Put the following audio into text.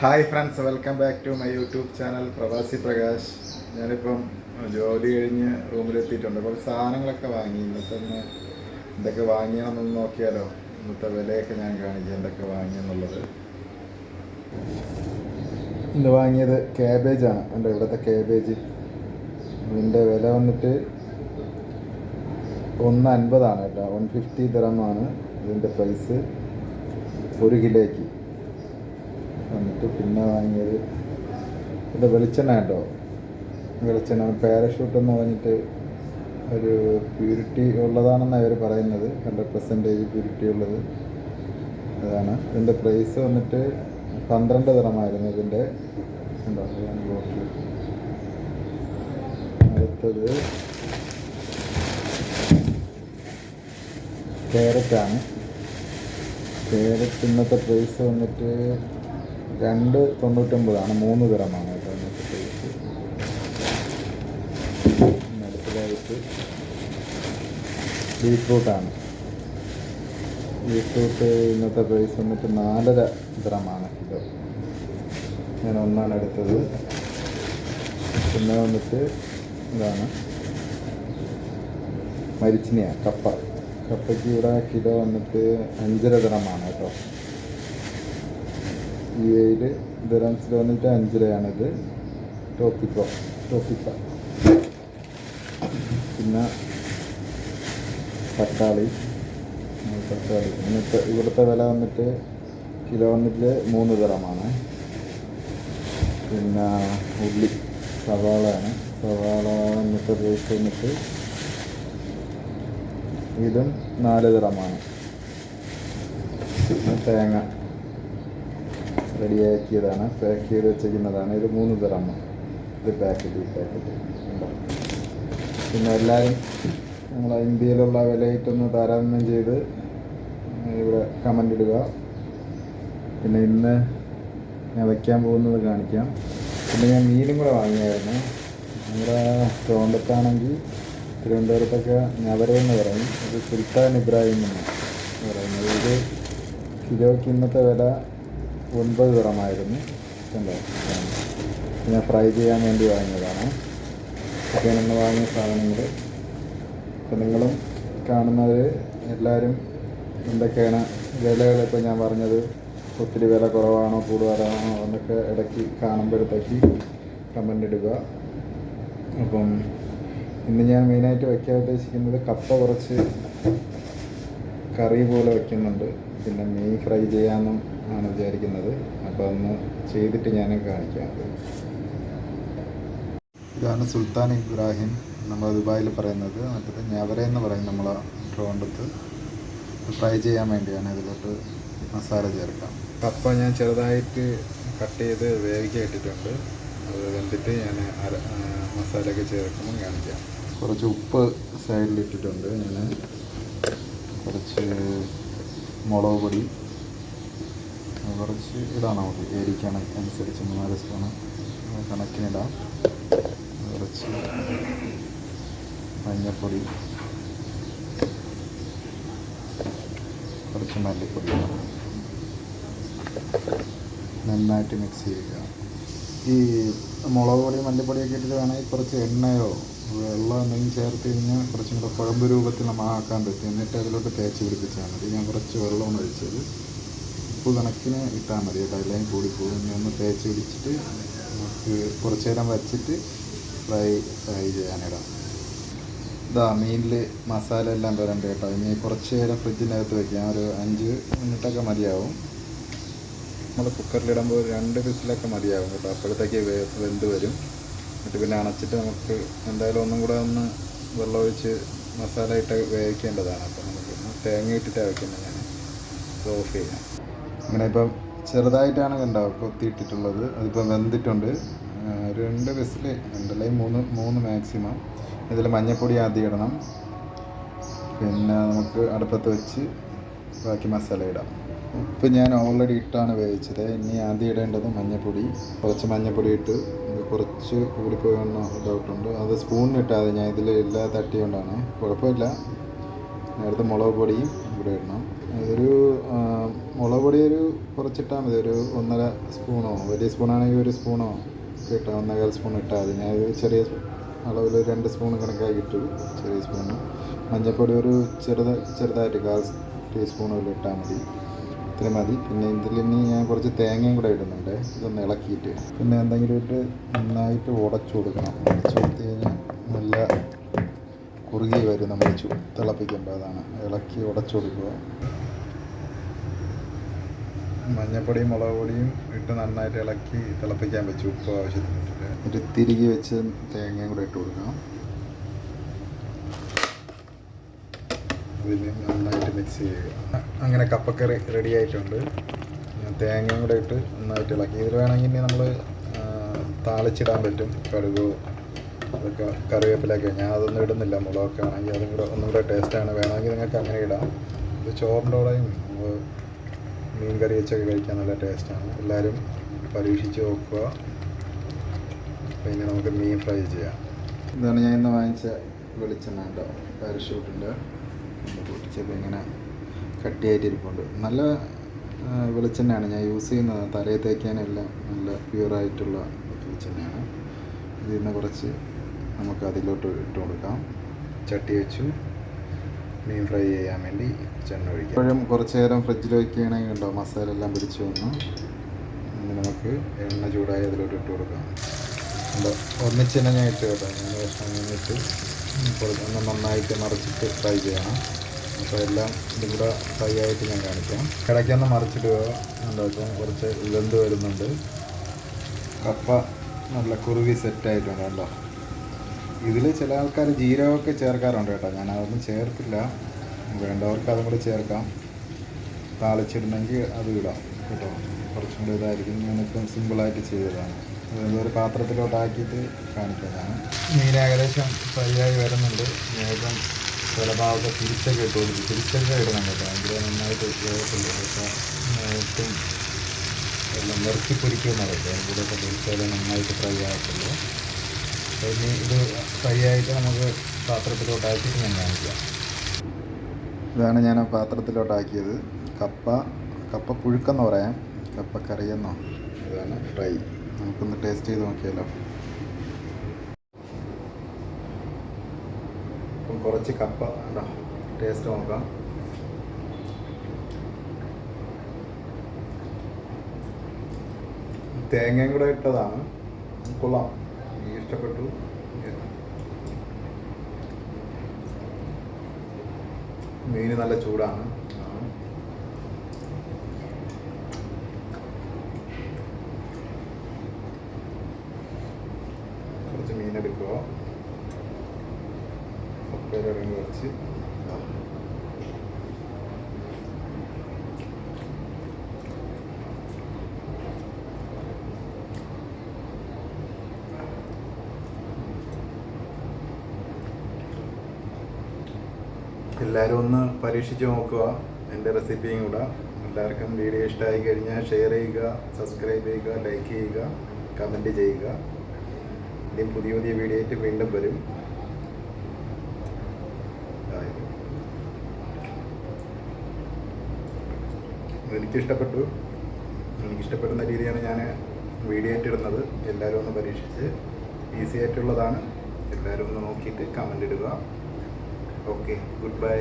Hi friends welcome back to my YouTube channel പ്രവാസി പ്രകാശ്. ഞാനിപ്പം ജോലി കഴിഞ്ഞ് റൂമിലെത്തിയിട്ടുണ്ട്. കുറച്ച് സാധനങ്ങളൊക്കെ വാങ്ങി. ഇന്നത്തെ ഒന്ന് എന്തൊക്കെ വാങ്ങിയാണെന്നൊന്ന് നോക്കിയാലോ. ഇന്നത്തെ വിലയൊക്കെ ഞാൻ കാണിക്കാം എന്തൊക്കെ വാങ്ങിയെന്നുള്ളത്. ഇന്ന് വാങ്ങിയത് ക്യാബേജാണ് എന്റെ ഇവിടുത്തെ ക്യാബേജ് ഇതിന്റെ വില വന്നിട്ട് ഒന്ന് അൻപതാണ് കേട്ടോ. വൺ ഫിഫ്റ്റി ദിറമാണ് ഇതിന്റെ പ്രൈസ് ഒരു കിലോയ്ക്ക്. വന്നിട്ട് പിന്നെ വാങ്ങിയത് ഇത് വെളിച്ചെണ്ണ കേട്ടോ വെളിച്ചെണ്ണ പാരഷൂട്ട് എന്ന് പറഞ്ഞിട്ട് ഒരു പ്യൂരിറ്റി ഉള്ളതാണെന്നാണ് അവർ പറയുന്നത്. ഹൺഡ്രഡ് പെർസെന്റേജ് പ്യൂരിറ്റി ഉള്ളത്. അതാണ്. ഇതിന്റെ പ്രൈസ് വന്നിട്ട് പന്ത്രണ്ട് തരമായിരുന്നു ഇതിന്റെ. ഉണ്ടോ അടുത്തത് ക്യാരറ്റാണ് ക്യാരറ്റ് ഇന്നത്തെ പ്രൈസ് വന്നിട്ട് രണ്ട് തൊണ്ണൂറ്റൊമ്പതാണ്. മൂന്ന് തരമാണ് കേട്ടോ ഇന്നത്തെ പ്രൈസ് അടുത്തതായിട്ട് ബീട്രൂട്ടാണ്. ബീട്രൂട്ട് ഇന്നത്തെ പ്രൈസ് വന്നിട്ട് നാലര ഗ്രാമാണ് കിലോ. ഞാൻ ഒന്നാണ് എടുത്തത്. പിന്നെ വന്നിട്ട് ഇതാണ് മരിച്ചിനിയ കപ്പ. കപ്പയ്ക്ക് ഇവിടെ കിലോ വന്നിട്ട് അഞ്ചര ഗ്രമാണ് കേട്ടോ. ഈ ഏഴ് ദിറംസിൽ വന്നിട്ട് അഞ്ചരയാണിത്. ടോപ്പിക്കോ ടോപ്പിക്ക. പിന്നെ തക്കാളി തക്കാളി. ഇന്നത്തെ ഇവിടുത്തെ വില വന്നിട്ട് കിലോ വന്നിട്ട് മൂന്ന് ദിറമാണ്. പിന്നെ ഉള്ളി സവാളയാണ്. സവാള ഇന്നത്തെ റേറ്റ് വന്നിട്ട് ഇതും നാല് നിറമാണ്. തേങ്ങ റെഡിയാക്കിയതാണ്. പാക്ക് ചെയ്ത് വെച്ചിരിക്കുന്നതാണ്. ഇത് മൂന്ന് ദിറമാണ് ഇത് പാക്കറ്റ് ഈ പാക്കറ്റ് പിന്നെ എല്ലാവരും നമ്മളെ ഇന്ത്യയിലുള്ള വിലയിട്ടൊന്ന് താരതമ്യം ചെയ്ത് ഇവിടെ കമന്റ് ഇടുക. പിന്നെ ഇന്ന് ഞാൻ വയ്ക്കാൻ പോകുന്നത് കാണിക്കാം. പിന്നെ ഞാൻ മീനും കൂടെ വാങ്ങിയായിരുന്നു. നമ്മുടെ ട്രോണ്ടത്താണെങ്കിൽ തിരുവനന്തപുരത്തൊക്കെ ഞവരെന്ന് പറയും. ഇത് സുൽത്താൻ ഇബ്രാഹിം എന്ന് പറയുന്നത്. ഇത് കിലോയ്ക്ക് ഇന്നത്തെ വില ഒൻപത് തുറമായിരുന്നു കണ്ടോ ഞാൻ ഫ്രൈ ചെയ്യാൻ വേണ്ടി വാങ്ങിയതാണ്. ചിക്കൻ എന്ന് വാങ്ങിയ സാധനങ്ങൾ അപ്പം നിങ്ങളും കാണുന്നവർ എല്ലാവരും എന്തൊക്കെയാണ് വിലകൾ ഇപ്പോൾ ഞാൻ പറഞ്ഞത് ഒത്തിരി വില കുറവാണോ കൂടുതലാണോ എന്നൊക്കെ ഇടയ്ക്ക് കാണുമ്പോഴത്തേക്ക് കമന്റ് ഇടുക. അപ്പം ഇന്ന് ഞാൻ മെയിനായിട്ട് വയ്ക്കാൻ ഉദ്ദേശിക്കുന്നത് കപ്പ കുറച്ച് കറി പോലെ വയ്ക്കുന്നുണ്ട്. പിന്നെ മീൻ ഫ്രൈ ചെയ്യാമെന്നും ആണ് വിചാരിക്കുന്നത്. അപ്പോൾ ഒന്ന് ചെയ്തിട്ട് ഞാൻ കാണിക്കാം. ഇതാണ് സുൽത്താൻ ഇബ്രാഹിം നമ്മൾ ദുബായിൽ പറയുന്നത്. മറ്റത് ഞവര എന്ന് പറയും നമ്മൾ ട്രോണ്ടത്ത്. ഫ്രൈ ചെയ്യാൻ വേണ്ടിയാണ് ഇതിലോട്ട് മസാല ചേർക്കാം. കപ്പ ഞാൻ ചെറുതായിട്ട് കട്ട് ചെയ്ത് വേവിക്കാൻ ഇട്ടിട്ടുണ്ട്. അത് വെന്തിട്ട് ഞാൻ മസാലയൊക്കെ ചേർക്കുമ്പോൾ കാണിക്കാം. കുറച്ച് ഉപ്പ് സൈഡിൽ ഇട്ടിട്ടുണ്ട്. ഞാൻ കുറച്ച് മുളക് പൊടി കുറച്ച് ഇടാം നമുക്ക് എരിക്കണ അനുസരിച്ച് മൂന്നാൽ കണക്കിനിടാം കുറച്ച് മഞ്ഞൾപ്പൊടി കുറച്ച് മല്ലിപ്പൊടി നന്നായിട്ട് മിക്സ് ചെയ്യുക ഈ മുളക് പൊടി മല്ലിപ്പൊടിയൊക്കെ ഇട്ടിട്ട് വേണമെങ്കിൽ കുറച്ച് എണ്ണയോ വെള്ളം എന്തെങ്കിലും ചേർത്ത് കഴിഞ്ഞാൽ കുറച്ചും കൂടെ കുഴമ്പ് രൂപത്തിൽ നമ്മൾ ആക്കാൻ പറ്റും. എന്നിട്ട് അതിലോട്ട് തേച്ച് പിടിപ്പിച്ചാൽ മതി. ഞാൻ കുറച്ച് വെള്ളമാണ് ഒഴിച്ചത്. ഉപ്പ് കണക്കിന് ഇട്ടാൽ മതി കേട്ടോ. എല്ലാം കൂടിപ്പോകും ഇനി ഒന്ന് തേച്ച് പിടിച്ചിട്ട് നമുക്ക് കുറച്ച് നേരം വച്ചിട്ട് ഫ്രൈ ഫ്രൈ ചെയ്യാനിടാം. ഇതാ മീനിൽ മസാല എല്ലാം വരണ്ട കേട്ടോ. ഇനി കുറച്ച് നേരം ഫ്രിഡ്ജിനകത്ത് വയ്ക്കാം ഒരു അഞ്ച് മിനിറ്റൊക്കെ മതിയാവും. നമ്മൾ കുക്കറിലിടുമ്പോൾ രണ്ട് വിസിലൊക്കെ മതിയാകും കേട്ടോ. അപ്പോഴത്തേക്ക് വെന്ത് വരും. എന്നിട്ട് പിന്നെ അണച്ചിട്ട് നമുക്ക് എന്തായാലും ഒന്നും കൂടെ ഒന്ന് വെള്ളമൊഴിച്ച് മസാല ഇട്ട് വേവിക്കേണ്ടതാണ്. അപ്പോൾ നമുക്ക് തേങ്ങ ഇട്ടിട്ടാണ് വയ്ക്കുന്നത് ഞാൻ ഓഫ് ചെയ്യാം. അങ്ങനെ ഇപ്പം ചെറുതായിട്ടാണ് കണ്ടോ കൊത്തിയിട്ടിട്ടുള്ളത്. അതിപ്പോൾ വെന്തിട്ടുണ്ട്. രണ്ട് വിസിൽ രണ്ടല്ലേ മൂന്ന് മൂന്ന് മാക്സിമം. ഇതിൽ മഞ്ഞൾപ്പൊടി ആദ്യം ഇടണം. പിന്നെ നമുക്ക് അടുപ്പത്ത് വെച്ച് ബാക്കി മസാല ഇടാം. ഉപ്പ് ഞാൻ ഓൾറെഡി ഇട്ടാണ് വേവിച്ചത്. ഇനി ആദ്യം ഇടേണ്ടത് മഞ്ഞൾപ്പൊടി കുറച്ച് മഞ്ഞൾപ്പൊടി ഇട്ട് കുറച്ച് കൂടിപ്പോയെന്ന ഡൗട്ടുണ്ട് അത് സ്പൂണിന് ഇട്ടാതെ ഞാൻ ഇതിൽ എല്ലാ തട്ടിയോണ്ടാണ്. കുഴപ്പമില്ല. നേരത്തെ മുളക് പൊടിയും ഇവിടെ ഇടണം. ഒരു മുളക് പൊടി ഒരു കുറച്ചിട്ടാൽ മതി. ഒരു ഒന്നര സ്പൂണോ വലിയ സ്പൂണാണെങ്കിൽ ഒരു സ്പൂണോ ഇട്ടാൽ ഒന്നേകാൽ സ്പൂൺ ഇട്ടാൽ മതി. ഞാൻ ഒരു ചെറിയ അളവിൽ രണ്ട് സ്പൂൺ കണക്കാക്കി ഇട്ടു ചെറിയ സ്പൂണ് മഞ്ഞൾപ്പൊടി ഒരു ചെറുത് ചെറുതായിട്ട് കാൽ ടീസ്പൂണിൽ ഇട്ടാൽ മതി. ഇത്രയും മതി. പിന്നെ ഇതിൽ ഇനി ഞാൻ കുറച്ച് തേങ്ങയും കൂടെ ഇടുന്നുണ്ട്. ഇതൊന്ന് ഇളക്കിയിട്ട്. പിന്നെ എന്തെങ്കിലും ഇട്ട് നന്നായിട്ട് ഉടച്ചു കൊടുക്കണം. ഉടച്ചു കൊടുത്തു കഴിഞ്ഞാൽ നല്ല കുറുകി വരും. നമ്മൾ ചു തിളപ്പിക്കുമ്പോൾ അതാണ്. ഇളക്കി ഉടച്ചു കൊടുക്കുക. മഞ്ഞപ്പൊടിയും മുളക് പൊടിയും ഇട്ട് നന്നായിട്ട് ഇളക്കി തിളപ്പിക്കാൻ വെച്ചു ഉപ്പ് ആവശ്യത്തിന് ഇട്ടിട്ട്. ഒരു തിരികെ വെച്ച് തേങ്ങയും കൂടെ ഇട്ട് കൊടുക്കണം. ഇതിന് നന്നായിട്ട് മിക്സ് ചെയ്യുക. അങ്ങനെ കപ്പക്കറി റെഡി ആയിട്ടുണ്ട്. തേങ്ങയും കൂടെ ഇട്ട് നന്നായിട്ട് ഇളക്കി. ഇതിൽ വേണമെങ്കിൽ നമ്മൾ താളിച്ചിടാൻ പറ്റും. കടുകോ അതൊക്കെ കറിവേപ്പിലൊക്കെ ഞാൻ അതൊന്നും ഇടുന്നില്ല. മുളകൊക്കെ ആണെങ്കിൽ അതും കൂടെ ഒന്നും കൂടെ ടേസ്റ്റാണ് വേണമെങ്കിൽ നിങ്ങൾക്ക് അങ്ങനെ ഇടാം. ഇത് ചോറിന്റെ കൂടെയും മീൻ കറി വെച്ചൊക്കെ കഴിക്കാൻ നല്ല ടേസ്റ്റാണ് എല്ലാവരും പരീക്ഷിച്ച് നോക്കുക. പിന്നെ നമുക്ക് മീൻ ഫ്രൈ ചെയ്യാം. ഇതാണ് ഞാൻ ഇന്ന് വാങ്ങിച്ച വെളിച്ചെണ്ണ കേട്ടോ. പാരഷൂട്ടിന്റെ പൊട്ടിച്ചപ്പോൾ ഇങ്ങനെ കട്ടിയായിട്ട് ഇരിപ്പുണ്ട്. നല്ല വെളിച്ചെണ്ണയാണ്. ഞാൻ യൂസ് ചെയ്യുന്നത്. തലയിൽ തേക്കാനെല്ലാം നല്ല പ്യുവറായിട്ടുള്ള വെളിച്ചെണ്ണയാണ്. ഇതിൽ നിന്ന് കുറച്ച് നമുക്ക് അതിലോട്ട് ഇട്ട് കൊടുക്കാം. ചട്ടി വെച്ചു. മീൻ ഫ്രൈ ചെയ്യാൻ വേണ്ടി ചെണ്ണ ഒഴിക്കാം. ഇപ്പോഴും കുറച്ച് നേരം ഫ്രിഡ്ജിൽ വയ്ക്കുകയാണെങ്കിൽ ഉണ്ടോ മസാല എല്ലാം പിടിച്ച് വന്നു. ഇനി നമുക്ക് എണ്ണ ചൂടായി അതിലോട്ട് ഇട്ട് കൊടുക്കാം. ഉണ്ടോ ഒന്നിച്ച് ഞാൻ ഇട്ട് കേട്ടോ. ഞാൻ ഭക്ഷണം ഇട്ട്. ഒന്ന് നന്നായിട്ട് മറിച്ചിട്ട് ഫ്രൈ ചെയ്യണം. അപ്പോൾ എല്ലാം ഇതും കൂടെ ഫ്രൈ ആയിട്ട് ഞാൻ കാണിക്കാം. ഇടയ്ക്കൊന്ന് മറിച്ചിട്ട് ഉണ്ടോ ഇപ്പം കുറച്ച് വെന്ത് വരുന്നുണ്ട്. കപ്പ നല്ല കുറുകി സെറ്റായിട്ടുണ്ട് കേട്ടോ. ഇതിൽ ചില ആൾക്കാർ ജീരകമൊക്കെ ചേർക്കാറുണ്ട് കേട്ടോ. ഞാൻ അതൊന്നും ചേർക്കില്ല. വേണ്ടവർക്ക് അതും കൂടി ചേർക്കാം. താളിച്ചിടണമെങ്കിൽ അത് ഇടാം കേട്ടോ. കുറച്ചും കൂടി ഇതായിരിക്കും. ഞാനിപ്പം സിമ്പിളായിട്ട് ചെയ്തതാണ്. ഒരു പാത്രത്തിലോട്ടാക്കിയിട്ട് കാണിക്കാനാണ് മീൻ ഏകദേശം ഫ്രൈ ആയി വരുന്നുണ്ട്. വേഗം ചില ഭാഗത്ത് തിരിച്ചൊക്കെ ഇട്ട് കൊടുക്കും തിരിച്ചൊക്കെ ഇടുന്നുണ്ട് ഭയങ്കര നന്നായിട്ട് വേഗത്തില്ല പക്ഷേ ഒട്ടും എല്ലാം നിർത്തി പൊരിക്കുന്നതൊക്കെ അതിലൂടെയൊക്കെ തിരിച്ചാലും നന്നായിട്ട് ഫ്രൈ ആകത്തുള്ളൂ ഇനി ഇത് ഫ്രൈ ആയിട്ട് നമുക്ക് പാത്രത്തിലോട്ടാക്കിയിട്ട് ഞാൻ കാണിക്കാം. ഇതാണ് ഞാൻ ആ പാത്രത്തിലോട്ടാക്കിയത്. കപ്പ കപ്പ പുഴുക്കെന്ന് പറയാം. കപ്പക്കറിയെന്നോ? ഇതാണ് ഫ്രൈ നമുക്കൊന്ന് ടേസ്റ്റ് ചെയ്ത് നോക്കിയാലോ. കുറച്ച് കപ്പ ടേസ്റ്റ് നോക്കാം. തേങ്ങയും കൂടെ ഇട്ടതാണ്. കൊള്ളാം. ഇഷ്ടപ്പെട്ടു. മീൻ നല്ല ചൂടാണ് കുറച്ച് മീൻ എടുക്കുക കപ്പയിൽ ഇറങ്ങി എല്ലാവരും ഒന്ന് പരീക്ഷിച്ച് നോക്കുക. എന്റെ റെസിപ്പിയും കൂടെ. എല്ലാവർക്കും വീഡിയോ ഇഷ്ടമായി കഴിഞ്ഞാൽ ഷെയർ ചെയ്യുക സബ്സ്ക്രൈബ് ചെയ്യുക ലൈക്ക് ചെയ്യുക കമന്റ് ചെയ്യുക. ഇനി പുതിയ പുതിയ വീഡിയോ ആയിട്ട് വീണ്ടും വരും. എനിക്കിഷ്ടപ്പെട്ടു. എനിക്കിഷ്ടപ്പെടുന്ന രീതിയാണ് ഞാൻ വീഡിയോ ആയിട്ടിടുന്നത് എല്ലാവരും ഒന്ന് പരീക്ഷിച്ച് ഈസി ആയിട്ടുള്ളതാണ്. എല്ലാവരും ഒന്ന് നോക്കിയിട്ട് കമന്റ് ഇടുക. Okay good bye